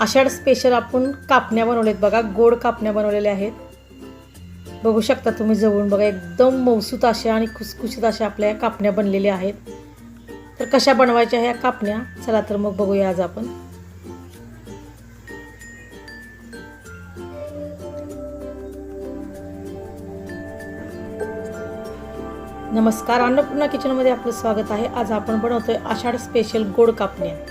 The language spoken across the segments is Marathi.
आषाढ स्पेशल आपण कापण्या बनवल्यात बघा गोड कापण्या बनवलेल्या आहेत. बघू शकता तुम्ही जवळून बघा एकदम मौसूत अशा आणि खुसखुशीत अशा आपल्या या कापण्या बनलेल्या आहेत. तर कशा बनवायच्या ह्या कापण्या? चला तर मग बघूया आज आपण. नमस्कार अन्नपूर्णा किचनमध्ये आपलं स्वागत आहे. आज आपण बनवतोय आषाढ स्पेशल गोड कापण्या.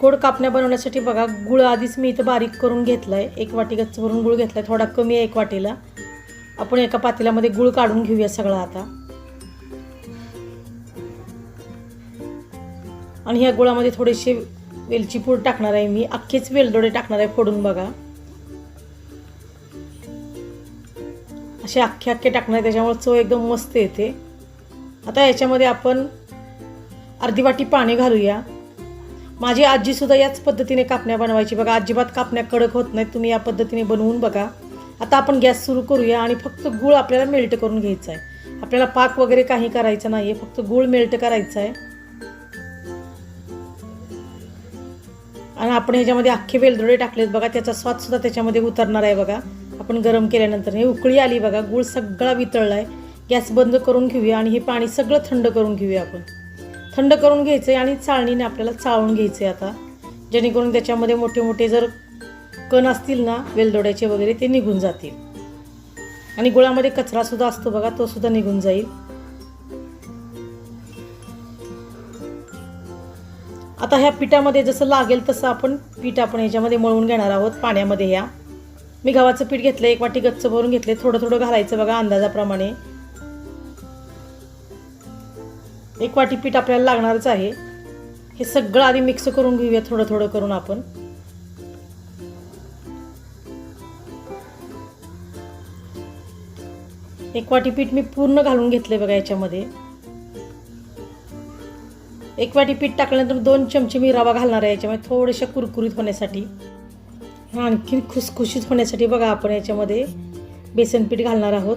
गोड कापण्या बनवण्यासाठी बघा गुळ आधीच मी इथं बारीक करून घेतलाय. एक वाटी गच्च भरून गुळ आहे थोडा कमी आहे एक वाटीला. आपण एका पातेल्यामध्ये गुळ काढून घेऊया सगळा आता. आणि ह्या गुळामध्ये थोडेसे वेलची पूड टाकणार आहे मी. अख्खेच वेलदोडे टाकणार आहे फोडून बघा. असे अख्खे अख्खे टाकणार आहे त्याच्यामुळे चव एकदम मस्त येते. आता याच्यामध्ये आपण अर्धी वाटी पाणी घालूया. माझी आजीसुद्धा याच पद्धतीने कापण्या बनवायची. बघा अजिबात कापण्या कडक होत नाहीत. तुम्ही या पद्धतीने बनवून बघा. आता आपण गॅस सुरू करूया आणि फक्त गूळ आपल्याला मेल्ट करून घ्यायचा आहे. आपल्याला पाक वगैरे काही करायचं नाही आहे फक्त गूळ मेल्ट करायचा आहे. आणि आपण ह्याच्यामध्ये अख्खे वेलदोडे टाकलेत बघा. त्याचा स्वाद सुद्धा त्याच्यामध्ये उतरणार आहे बघा. आपण गरम केल्यानंतर हे उकळी आली बघा. गूळ सगळा वितळला आहे गॅस बंद करून घेऊया आणि हे पाणी सगळं थंड करून घेऊया आपण. थंड करून घ्यायचं आहे आणि चाळणीने आपल्याला चाळून घ्यायचं आहे आता. जेणेकरून त्याच्यामध्ये मोठे मोठे जर कण असतील ना वेलदोड्याचे वगैरे ते निघून जातील. आणि गुळामध्ये कचरासुद्धा असतो बघा तो सुद्धा निघून जाईल. आता ह्या पिठामध्ये जसं लागेल तसं आपण पीठ आपण ह्याच्यामध्ये मळून घेणार आहोत पाण्यामध्ये ह्या. मी गव्हाचं पीठ घेतलं एक वाटी गच्च भरून घेतले थोडं थोडं घालायचं बघा अंदाजाप्रमाणे. एक वाटी पीठ आपल्याला लागणारच आहे. हे सगळं आधी मिक्स करून घेऊया थोडं थोडं करून आपण. एक वाटी पीठ मी पूर्ण घालून घेतले बघा याच्यामध्ये. एक वाटी पीठ टाकल्यानंतर दोन चमचे मी रवा घालणार आहे याच्यामध्ये थोडेशा कुरकुरीत होण्यासाठी. आणखी खुसखुशीत होण्यासाठी बघा आपण याच्यामध्ये बेसन पीठ घालणार आहोत.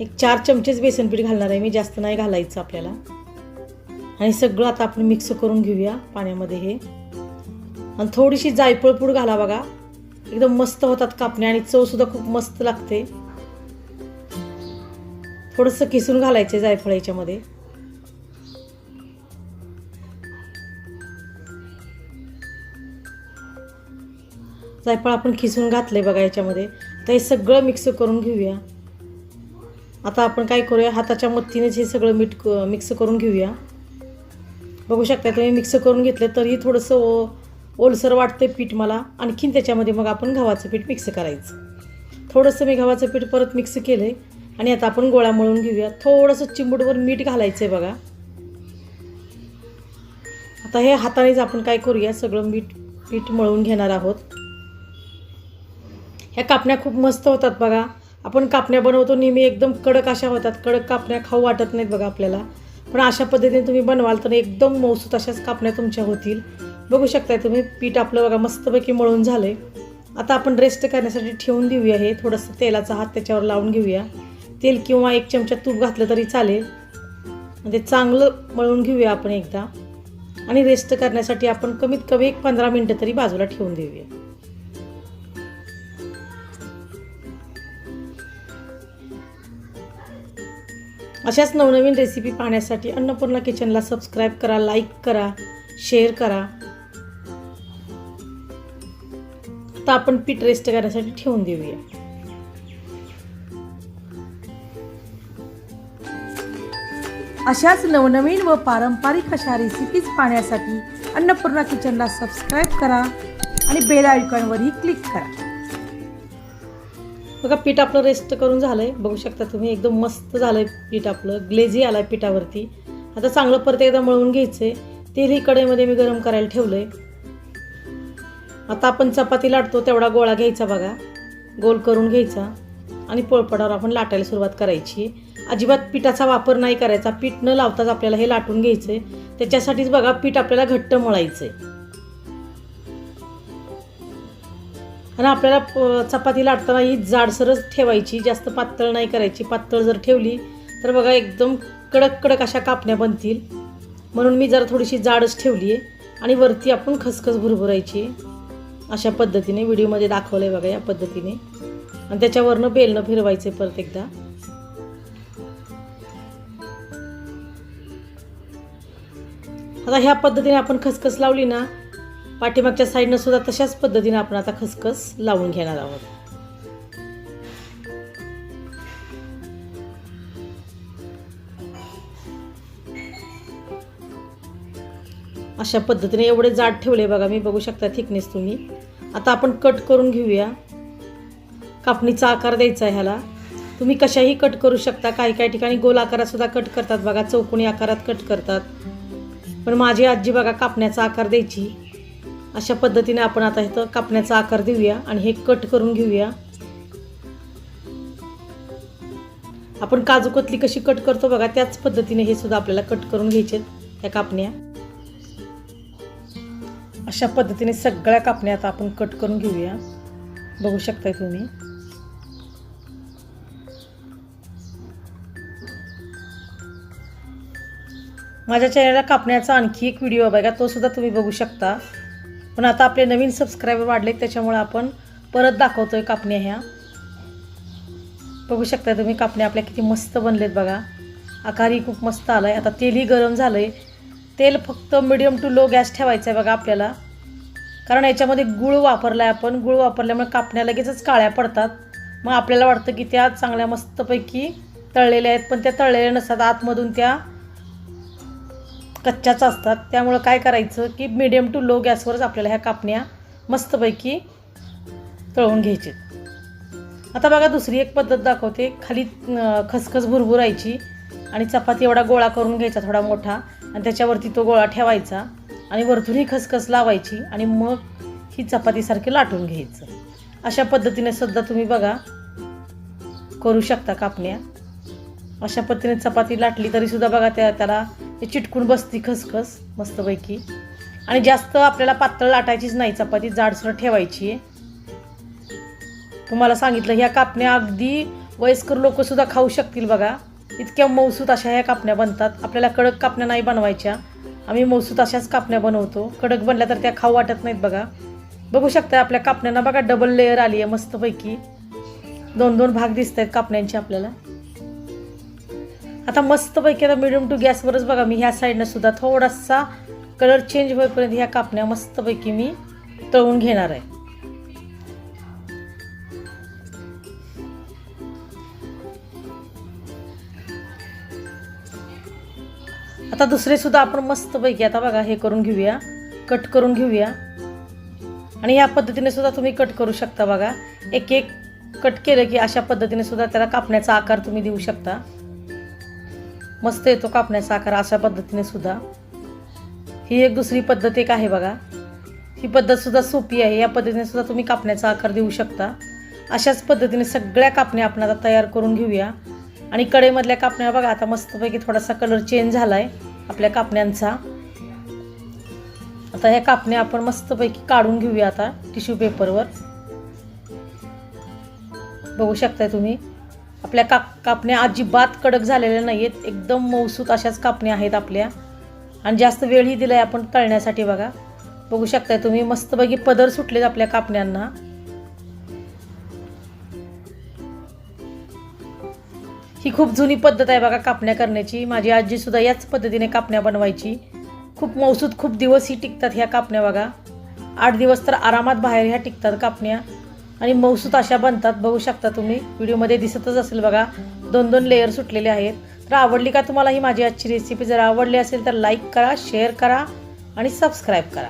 एक चार चमचेच बेसन पीठ घालणार आहे. मी जास्त नाही घालायचं आपल्याला. आणि सगळं आता आपण मिक्स करून घेऊया पाण्यामध्ये हे. आणि थोडीशी जायफळ पूड घाला बघा. एकदम मस्त होतात कापणे आणि चवसुद्धा खूप मस्त लागते. थोडंसं किसून घालायचं जायफळ याच्यामध्ये. जायफळ आपण खिसून घातलंय बघा याच्यामध्ये. तर हे सगळं मिक्स करून घेऊया. आता आपण काय करूया? हाताच्या मत्तीनेच हे सगळं मीठ मिक्स करून घेऊया. बघू शकता तुम्ही मिक्स करून घेतलं तरीही थोडंसं ओ ओलसर वाटतं पीठ मला. आणखीन त्याच्यामध्ये मग आपण गव्हाचं पीठ मिक्स करायचं. थोडंसं मी गव्हाचं पीठ परत मिक्स केलं आहे आणि आता आपण गोळा मळून घेऊया. थोडंसं चिंबूटवर मीठ घालायचं आहे बघा. आता हे हातानेच आपण काय करूया? सगळं मीठ पीठ मळून घेणार आहोत. ह्या कापण्या खूप मस्त होतात बघा. आपण कापण्या बनवतो नेहमी एकदम कडक अशा होतात. कडक कापण्या खाऊ वाटत नाहीत बघा आपल्याला. पण अशा पद्धतीने तुम्ही बनवाल तर एकदम मौसूत अशाच कापण्या तुमच्या होतील. बघू शकताय तुम्ही पीठ आपलं बघा मस्तपैकी मळून झालं आहे आता आपण रेस्ट करण्यासाठी ठेवून देऊया हे. थोडंसं तेलाचा हात त्याच्यावर लावून घेऊया. तेल किंवा एक चमचा तूप घातलं तरी चालेल. ते चांगलं मळून घेऊया आपण एकदा. आणि रेस्ट करण्यासाठी आपण कमीत कमी एक पंधरा मिनटं तरी बाजूला ठेवून देऊया. अशाच नवनवीन रेसिपी पाहण्यासाठी अन्नपूर्णा किचनला सबस्क्राईब करा लाईक करा शेअर करा. आता आपण पीठ रेस्ट करण्यासाठी ठेवून देऊया. अशाच नवनवीन व पारंपरिक अशा रेसिपीज पाहण्यासाठी अन्नपूर्णा किचनला सबस्क्राईब करा आणि बेल आयकॉनवरही क्लिक करा. बघा पीठ आपलं रेस्ट करून झालं आहे बघू शकता तुम्ही एकदम मस्त झालं आहे पीठ आपलं. ग्लेझी आलाय पिठावरती. आता चांगलं परत एकदा मळून आहे तेलही कढईमध्ये मी गरम करायला ठेवलं आहे आता आपण चपाती लाटतो तेवढा गोळा घ्यायचा बघा. गोल करून घ्यायचा. आणि पोळपडावर आपण लाटायला सुरुवात करायची. अजिबात पिठाचा वापर नाही करायचा. पीठ न लावताच आपल्याला हे लाटून घ्यायचं आहे त्याच्यासाठीच बघा पीठ आपल्याला घट्ट मळायचं आहे आणि आपल्याला प- चपाती लाटताना ही जाडसरच ठेवायची जास्त पातळ नाही करायची. पातळ जर ठेवली तर बघा एकदम कडक कडक अशा कापण्या बनतील. म्हणून मी जरा थोडीशी जाडच ठेवली आहे आणि वरती आपण खसखस भुरभुरायची अशा पद्धतीने व्हिडिओमध्ये दाखवलं आहे बघा या पद्धतीने. आणि त्याच्यावरनं बेलनं फिरवायचं परत एकदा. आता ह्या पद्धतीने आपण खसखस लावली ना पाठीमागच्या साईडनं सुद्धा तशाच पद्धतीने आपण आता खसखस लावून घेणार आहोत. अशा पद्धतीने एवढे जाड ठेवले बघा मी बघू शकता थिकनेस तुम्ही. आता आपण कट करून घेऊया. कापणीचा आकार द्यायचा आहे ह्याला. तुम्ही कशाही कट करू शकता काही काही ठिकाणी गोल आकारात सुद्धा कट करतात बघा चौकोनी आकारात कट करतात. पण माझी आजी बघा कापण्याचा आकार द्यायची. अशा पद्धतीने आपण आता इथं कापण्याचा आकार देऊया आणि हे कट करून घेऊया. आपण काजू कतली कशी कट करतो बघा त्याच पद्धतीने हे सुद्धा आपल्याला कट करून घ्यायचे त्या कापण्या. अशा पद्धतीने सगळ्या कापण्या आता आपण कट करून घेऊया. बघू शकताय तुम्ही. माझ्या चॅनलला कापण्याचा आणखी एक व्हिडिओ बघा तो सुद्धा तुम्ही बघू शकता. पण आता आपले नवीन सबस्क्रायबर वाढले त्याच्यामुळे आपण परत दाखवतोय कापण्या ह्या. बघू शकता तुम्ही कापण्या आपल्या किती मस्त बनलेत बघा. आकारही खूप मस्त आला आहे आता तेलही गरम झालं आहे तेल फक्त मिडियम टू लो गॅस ठेवायचं आहे बघा आपल्याला. कारण याच्यामध्ये गुळ वापरला आहे आपण. गुळ वापरल्यामुळे कापण्या लगेचच काळ्या पडतात. मग आपल्याला वाटतं की त्या चांगल्या मस्तपैकी तळलेल्या आहेत पण त्या तळलेल्या नसतात. आतमधून त्या कच्च्याच असतात. त्यामुळं काय करायचं की मिडियम टू लो गॅसवरच आपल्याला ह्या कापण्या मस्तपैकी तळून घ्यायचे. आता बघा दुसरी एक पद्धत दाखवते. खाली खसखस भुरभुरायची आणि चपाती एवढा गोळा करून घ्यायचा थोडा मोठा आणि त्याच्यावरती तो गोळा ठेवायचा आणि वरतून ही खसखस लावायची आणि मग ही चपातीसारखी लाटून घ्यायचं. अशा पद्धतीने सुद्धा तुम्ही बघा करू शकता कापण्या. अशा पद्धतीने चपाती लाटली तरी सुद्धा बघा त्या त्याला ते चिटकून बसती खसखस मस्तपैकी. आणि जास्त आपल्याला पातळ लाटायचीच नाही चपाती जाडसर ठेवायची. आहे तुम्हाला सांगितलं ह्या कापण्या अगदी वयस्कर लोक सुद्धा खाऊ शकतील बघा. इतक्या मौसूत अशा ह्या कापण्या बनतात. आपल्याला कडक कापण्या नाही बनवायच्या. आम्ही मौसूत अशाच कापण्या बनवतो. कडक बनल्या तर त्या खाऊ वाटत नाहीत बघा. बघू शकता आपल्या कापण्यांना बघा डबल लेअर आली आहे मस्तपैकी. दोन दोन भाग दिसत आहेत कापण्यांचे आपल्याला. आता मस्तपैकी आता मिडियम टू गॅसवरच बघा मी ह्या साईडनं सुद्धा थोडासा कलर चेंज होईपर्यंत ह्या कापण्या मस्तपैकी मी तळून घेणार आहे. आता दुसरे सुद्धा आपण मस्तपैकी आता बघा हे करून घेऊया कट करून घेऊया. आणि या पद्धतीने सुद्धा तुम्ही कट करू शकता बघा. एक एक कट केलं की अशा पद्धतीने सुद्धा त्याला कापण्याचा आकार तुम्ही देऊ शकता. मस्त येतो कापण्याचा आकार अशा पद्धतीने सुद्धा. ही एक दुसरी पद्धत एक आहे बघा. ही पद्धत सुद्धा सोपी आहे. या पद्धतीने सुद्धा तुम्ही कापण्याचा आकार देऊ शकता. अशाच पद्धतीने सगळ्या कापण्या आपण आता तयार करून घेऊया. आणि कडेमधल्या कापण्या बघा आता मस्तपैकी थोडासा कलर चेंज झाला आहे आपल्या कापण्यांचा. आता ह्या कापण्या आपण मस्तपैकी काढून घेऊया आता टिश्यू पेपरवर बघू शकताय तुम्ही. आपल्या का कापण्या अजिबात कडक झालेल्या नाही आहेत एकदम मौसूत अशाच कापण्या आहेत आपल्या. आणि जास्त वेळही दिला आहे आपण तळण्यासाठी बघा. बघू शकताय तुम्ही मस्तपैकी पदर सुटलेत आपल्या कापण्यांना. ही खूप जुनी पद्धत आहे बघा कापण्या करण्याची. माझी आजी सुद्धा याच पद्धतीने कापण्या बनवायची. खूप मौसूत खूप दिवस ही टिकतात ह्या कापण्या बघा. आठ दिवस तर आरामात बाहेर ह्या टिकतात कापण्या. आणि मौसूद अशा बनतात. बघू शकता तुम्ही व्हिडिओमध्ये दिसतच असेल बघा. दोन दोन लेअर सुटलेले आहेत. तर आवडली का तुम्हाला ही माझी आजची रेसिपी जर आवडली असेल तर लाईक करा शेअर करा आणि सबस्क्राईब करा.